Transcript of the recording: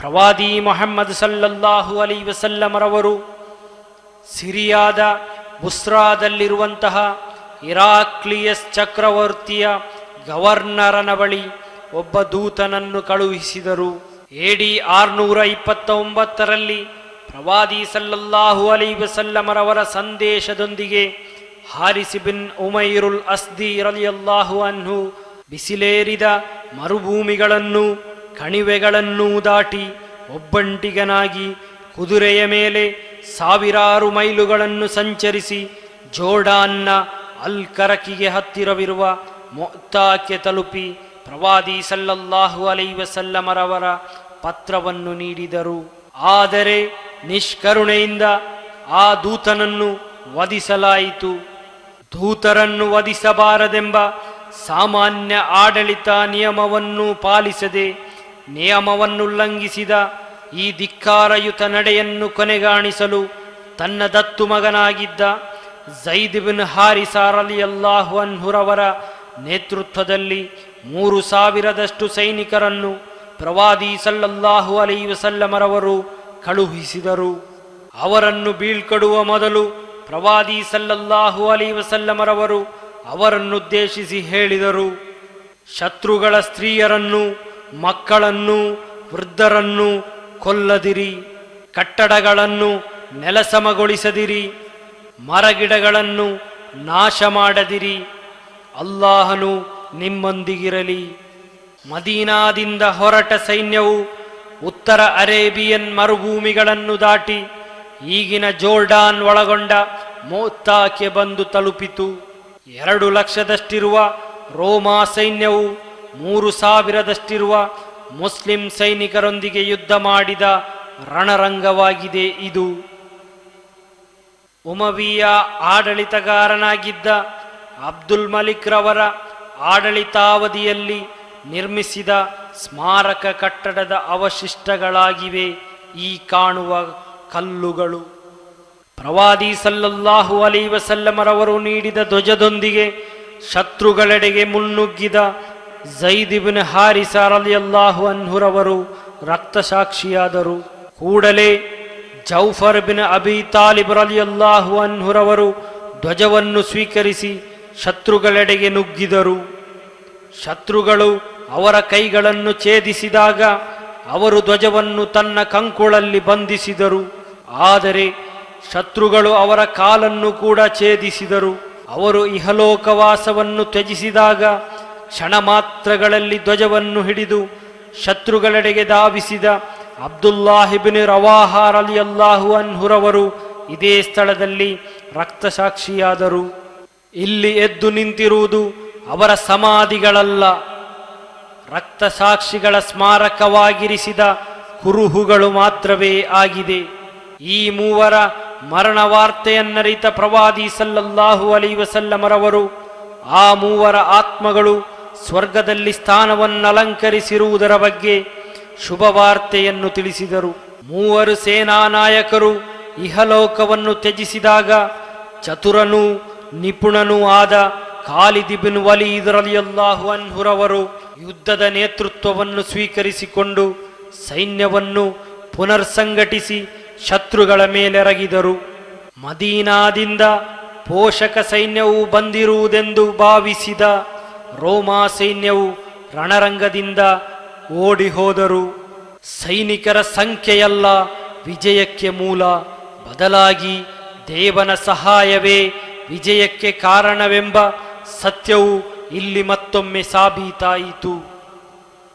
ಪ್ರವಾದಿ ಮೊಹಮ್ಮದ್ ಸಲ್ಲಲ್ಲಾಹು ಅಲಿ ವಸಲ್ಲಮರವರು ಸಿರಿಯಾದ ಬುಸ್ರಾದಲ್ಲಿರುವಂತಹ ಇರಾಕ್ಲಿಯಸ್ ಚಕ್ರವರ್ತಿಯ ಗವರ್ನರನ ಬಳಿ ಒಬ್ಬ ದೂತನನ್ನು ಕಳುಹಿಸಿದರು. ಎಡಿ ಆರ್ನೂರ ಇಪ್ಪತ್ತೊಂಬತ್ತರಲ್ಲಿ ಪ್ರವಾದಿ ಸಲ್ಲಲ್ಲಾಹು ಅಲಿ ವಸಲ್ಲಮರವರ ಸಂದೇಶದೊಂದಿಗೆ ಹಾರಿಸಿ ಬಿನ್ ಉಮೈರುಲ್ ಅಸ್ದಿ ಇರಲಿಯಲ್ಲಾಹು ಅನ್ಹು ಬಿಸಿಲೇರಿದ ಮರುಭೂಮಿಗಳನ್ನು ಕಣಿವೆಗಳನ್ನೂ ದಾಟಿ ಒಬ್ಬಂಟಿಗನಾಗಿ ಕುದುರೆಯ ಮೇಲೆ ಸಾವಿರಾರು ಮೈಲುಗಳನ್ನು ಸಂಚರಿಸಿ ಜೋಡಾನ್ನ ಅಲ್ಕರಕಿಗೆ ಹತ್ತಿರವಿರುವ ಮೊತ್ತಕ್ಕೆ ತಲುಪಿ ಪ್ರವಾದಿ ಸಲ್ಲಲ್ಲಾಹು ಅಲೈ ವಸಲ್ಲಮರವರ ಪತ್ರವನ್ನು ನೀಡಿದರು. ಆದರೆ ನಿಷ್ಕರುಣೆಯಿಂದ ಆ ದೂತನನ್ನು ವಧಿಸಲಾಯಿತು. ದೂತರನ್ನು ವಧಿಸಬಾರದೆಂಬ ಸಾಮಾನ್ಯ ಆಡಳಿತ ನಿಯಮವನ್ನು ಪಾಲಿಸದೆ ನಿಯಮವನ್ನುಲ್ಲಂಘಿಸಿದ ಈ ಧಿಕ್ಕಾರಯುತ ನಡೆಯನ್ನು ಕೊನೆಗಾಣಿಸಲು ತನ್ನ ದತ್ತು ಮಗನಾಗಿದ್ದ ಝೈದ್ ಬಿನ್ ಹಾರಿಸಾರಲಿ ಅಲ್ಲಾಹು ಅನ್ಹುರವರ ನೇತೃತ್ವದಲ್ಲಿ ಮೂರು ಸಾವಿರದಷ್ಟು ಸೈನಿಕರನ್ನು ಪ್ರವಾದಿ ಸಲ್ಲಲ್ಲಾಹು ಅಲೈ ವಸಲ್ಲಮರವರು ಕಳುಹಿಸಿದರು. ಅವರನ್ನು ಬೀಳ್ಕೊಡುವ ಮೊದಲು ಪ್ರವಾದಿ ಸಲ್ಲಲ್ಲಾಹು ಅಲೈ ವಸಲ್ಲಮರವರು ಅವರನ್ನುದ್ದೇಶಿಸಿ ಹೇಳಿದರು. ಶತ್ರುಗಳ ಸ್ತ್ರೀಯರನ್ನು ಮಕ್ಕಳನ್ನು, ವೃದ್ಧರನ್ನು ಕೊಲ್ಲದಿರಿ, ಕಟ್ಟಡಗಳನ್ನು ನೆಲಸಮಗೊಳಿಸದಿರಿ, ಮರಗಿಡಗಳನ್ನು ನಾಶ ಮಾಡದಿರಿ ಅಲ್ಲಾಹನು ನಿಮ್ಮೊಂದಿಗಿರಲಿ. ಮದೀನಾದಿಂದ ಹೊರಟ ಸೈನ್ಯವು ಉತ್ತರ ಅರೇಬಿಯನ್ ಮರುಭೂಮಿಗಳನ್ನು ದಾಟಿ ಈಗಿನ ಜೋರ್ಡಾನ್ ಒಳಗೊಂಡ ಮೋತ್ತಾಕ್ಕೆ ಬಂದು ತಲುಪಿತು. ಎರಡು ಲಕ್ಷದಷ್ಟಿರುವ ರೋಮಾ ಸೈನ್ಯವು ಮೂರು ಸಾವಿರದಷ್ಟಿರುವ ಮುಸ್ಲಿಂ ಸೈನಿಕರೊಂದಿಗೆ ಯುದ್ಧ ಮಾಡಿದ ರಣರಂಗವಾಗಿದೆ ಇದು. ಉಮವಿಯ ಆಡಳಿತಗಾರನಾಗಿದ್ದ ಅಬ್ದುಲ್ ಮಲಿಕ್ ರವರ ಆಡಳಿತಾವಧಿಯಲ್ಲಿ ನಿರ್ಮಿಸಿದ ಸ್ಮಾರಕ ಕಟ್ಟಡದ ಅವಶಿಷ್ಟಗಳಾಗಿವೆ ಈ ಕಾಣುವ ಕಲ್ಲುಗಳು. ಪ್ರವಾದಿ ಸಲ್ಲಲ್ಲಾಹು ಅಲೈ ವಸಲ್ಲಮರವರು ನೀಡಿದ ಧ್ವಜದೊಂದಿಗೆ ಶತ್ರುಗಳೆಡೆಗೆ ಮುನ್ನುಗ್ಗಿದ ಜೈದಿಬಿನ್ ಹಾರಿಸಾರಲಿಯಲ್ಲಾಹು ರಲಿಯಲ್ಲಾಹು ಅನ್ಹುರವರು ರಕ್ತಸಾಕ್ಷಿಯಾದರು ಕೂಡಲೇ ಜೌಫರ್ ಬಿನ್ ಅಬಿ ತಾಲಿಬ್ ರಲಿಯಲ್ಲಾಹು ಅನ್ಹುರವರು ಧ್ವಜವನ್ನು ಸ್ವೀಕರಿಸಿ ಶತ್ರುಗಳೆಡೆಗೆ ನುಗ್ಗಿದರು. ಶತ್ರುಗಳು ಅವರ ಕೈಗಳನ್ನು ಛೇದಿಸಿದಾಗ ಅವರು ಧ್ವಜವನ್ನು ತನ್ನ ಕಂಕುಳಲ್ಲಿ ಬಂಧಿಸಿದರು. ಆದರೆ ಶತ್ರುಗಳು ಅವರ ಕಾಲನ್ನು ಕೂಡ ಛೇದಿಸಿದರು. ಅವರು ಇಹಲೋಕವಾಸವನ್ನು ತ್ಯಜಿಸಿದಾಗ ಕ್ಷಣ ಮಾತ್ರಗಳಲ್ಲಿ ಧ್ವಜವನ್ನು ಹಿಡಿದು ಶತ್ರುಗಳೆಡೆಗೆ ಧಾವಿಸಿದ ಅಬ್ದುಲ್ಲಾಹಿಬಿನ್ ರವಾಹಾರ್ ಅಲಿ ಅಲ್ಲಾಹು ಅನ್ಹುರವರು ಇದೇ ಸ್ಥಳದಲ್ಲಿ ರಕ್ತಸಾಕ್ಷಿಯಾದರು. ಇಲ್ಲಿ ಎದ್ದು ನಿಂತಿರುವುದು ಅವರ ಸಮಾಧಿಗಳಲ್ಲ. ರಕ್ತಸಾಕ್ಷಿಗಳ ಸ್ಮಾರಕವಾಗಿರಿಸಿದ ಕುರುಹುಗಳು ಮಾತ್ರವೇ ಆಗಿದೆ. ಈ ಮೂವರ ಮರಣ ವಾರ್ತೆಯನ್ನರಿತ ಪ್ರವಾದಿ ಸಲ್ಲಲ್ಲಾಹು ಅಲಿ ವಸಲ್ಲಮರವರು ಆ ಮೂವರ ಆತ್ಮಗಳು ಸ್ವರ್ಗದಲ್ಲಿ ಸ್ಥಾನವನ್ನಲಂಕರಿಸಿರುವುದರ ಬಗ್ಗೆ ಶುಭವಾರ್ತೆಯನ್ನು ತಿಳಿಸಿದರು. ಮೂವರು ಸೇನಾ ನಾಯಕರು ಇಹಲೋಕವನ್ನು ತ್ಯಜಿಸಿದಾಗ ಚತುರನೂ ನಿಪುಣನೂ ಆದ ಖಾಲಿದಿಬಿನ್ ವಲಿ ರಲಿಯಲ್ಲಾಹು ಅನ್ಹುರವರು ಯುದ್ಧದ ನೇತೃತ್ವವನ್ನು ಸ್ವೀಕರಿಸಿಕೊಂಡು ಸೈನ್ಯವನ್ನು ಪುನರ್ಸಂಘಟಿಸಿ ಶತ್ರುಗಳ ಮೇಲೆರಗಿದರು. ಮದೀನಾದಿಂದ ಪೋಷಕ ಸೈನ್ಯವು ಬಂದಿರುವುದೆಂದು ಭಾವಿಸಿದ ರೋಮಾ ಸೈನ್ಯವು ರಣರಂಗದಿಂದ ಓಡಿ ಹೋದರು. ಸೈನಿಕರ ಸಂಖ್ಯೆಯಲ್ಲ, ವಿಜಯಕ್ಕೆ ಮೂಲ. ಬದಲಾಗಿ ದೇವನ ಸಹಾಯವೇ ವಿಜಯಕ್ಕೆ ಕಾರಣವೆಂಬ ಸತ್ಯವು ಇಲ್ಲಿ ಮತ್ತೊಮ್ಮೆ ಸಾಬೀತಾಯಿತು.